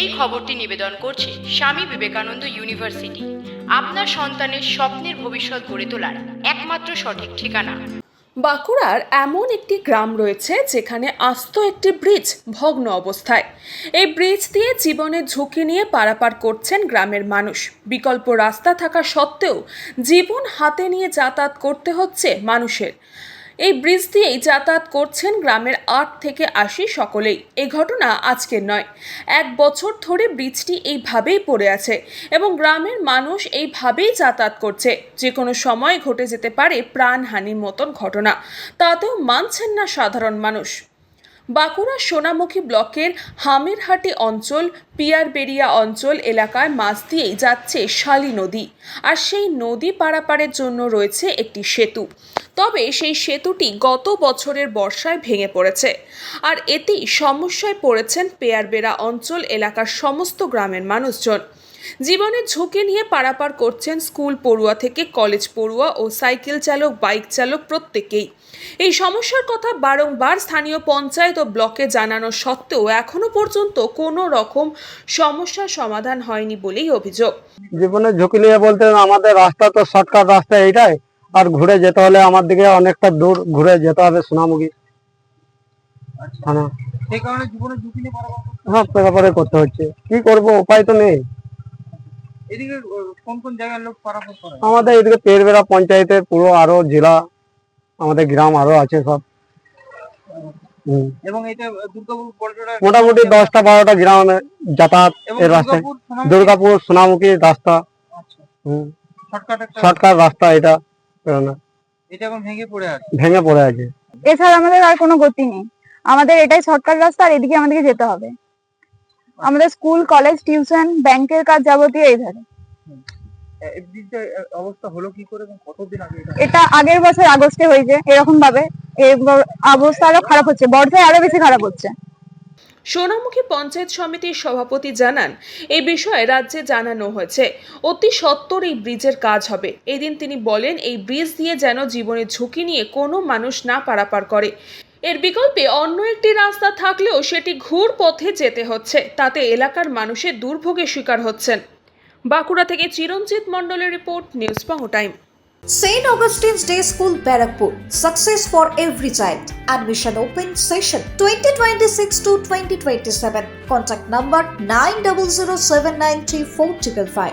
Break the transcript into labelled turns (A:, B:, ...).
A: এই খবরটি নিবেদন করছে স্বামী বিবেকানন্দ ইউনিভার্সিটি। আপনার সন্তানের স্বপ্নের ভবিষ্যৎ গড়ে তোলার একমাত্র সঠিক ঠিকানা।
B: বাঁকুড়ার এমন একটি গ্রাম রয়েছে যেখানে আস্ত একটি ব্রিজ ভগ্ন অবস্থায়। এই ব্রিজ দিয়ে জীবনের ঝুঁকি নিয়ে পারাপার করছেন গ্রামের মানুষ। বিকল্প রাস্তা থাকা সত্ত্বেও জীবন হাতে নিয়ে যাতায়াত করতে হচ্ছে মানুষের। এই ব্রিজ দিয়েই যাতায়াত করছেন গ্রামের আট থেকে আশি সকলেই। এ ঘটনা আজকের নয়। এক বছর ধরে ব্রিজটি এইভাবেই পড়ে আছে এবং গ্রামের মানুষ এইভাবেই যাতায়াত করছে। যে কোনো সময় ঘটে যেতে পারে প্রাণহানির মতন ঘটনা। তাতেও মানছেন না সাধারণ মানুষ। বাঁকুড়া সোনামুখী ব্লকের হামেরহাটি অঞ্চল পিয়ারবেরিয়া অঞ্চল এলাকায় মাছ দিয়েই যাচ্ছে শালি নদী। আর সেই নদী পারাপারের জন্য রয়েছে একটি সেতু। তবে সেই সেতুটি গত বছরের বর্ষায় ভেঙে পড়েছে। আর এতেই সমস্যায় পড়েছেন পেয়ারবেড়া অঞ্চল এলাকার সমস্ত গ্রামের মানুষজন। জীবনের ঝুঁকি নিয়ে পারাপার করছেন স্কুল পড়ুয়া থেকে কলেজ পড়ুয়া ও সাইকেল চালক বাইক চালক প্রত্যেকেই। এই সমস্যার কথা বারংবার স্থানীয় পঞ্চায়েত ও ব্লকে জানানো সত্ত্বেও এখনও পর্যন্ত কোনো রকম সমস্যার সমাধান হয়নি বলেই অভিযোগ।
C: জীবনে ঝুঁকি নিয়ে বলতে আমাদের রাস্তা তো শর্টকাট রাস্তা এইটাই আর ঘুরে যেতে হলে আমার দিকে অনেকটা দূর ঘুরে যেতে হবে সোনামুখী থানা। হ্যাঁ করতে হচ্ছে। কি করব উপায় তো নেই।
D: এদিকে কোন কোন জায়গার লোক পারাপার করে?
C: আমাদের এদিকে পেরবেড়া পঞ্চায়েতের পুরো আরও জেলা আমাদের গ্রাম আরও আছে সব।
D: এবং এটা দুর্গাপুর
C: মোটামুটি দশটা বারোটা গ্রামে যাতায়াত এর রাস্তায়।
D: দুর্গাপুর সোনামুখী-
C: রাস্তা।
D: আচ্ছা। শর্টকাট
C: রাস্তা এটা।
D: এটা এখন ভেঙে পড়ে আছে।
C: ভেঙে পড়ে আছে।
E: এছাড়া আমাদের আর কোনো গতি নেই। আমাদের এটাই শর্টকাট রাস্তা আর এদিকে আমাদেরকে যেতে হবে। আমাদের স্কুল কলেজ টিউশন ব্যাংকের কাজ যাবতীয় এই ধারে
D: অবস্থা হলো কি করে এবং কতদিন আগে এটা?
E: এটা আগের বছর আগস্টে হয়েছে এরকম ভাবে অবস্থা আরও খারাপ হচ্ছে বর্ষায় আরও বেশি খারাপ হচ্ছে।
B: সোনামুখী পঞ্চায়েত সমিতির সভাপতি জানান এই বিষয়ে রাজ্যে জানানো হয়েছে অতি সত্বর এই ব্রিজের কাজ হবে। এদিন তিনি বলেন এই ব্রিজ দিয়ে যেন জীবনের ঝুঁকি নিয়ে কোনো মানুষ না পারাপার করে। এর বিকল্পে অন্য একটি রাস্তা থাকলেও সেটি ঘুর পথে যেতে হচ্ছে। তাতে এলাকার মানুষের দুর্ভোগের শিকার হচ্ছেন। বাঁকুড়া থেকে চিরঞ্জিৎ মন্ডলের report, news পাঙ্গ time.
F: Saint Augustine's day school, Barrackpore. Success for every child. Admission open session twenty twenty six to twenty twenty seven contact number nine double zero seven nine three four triple five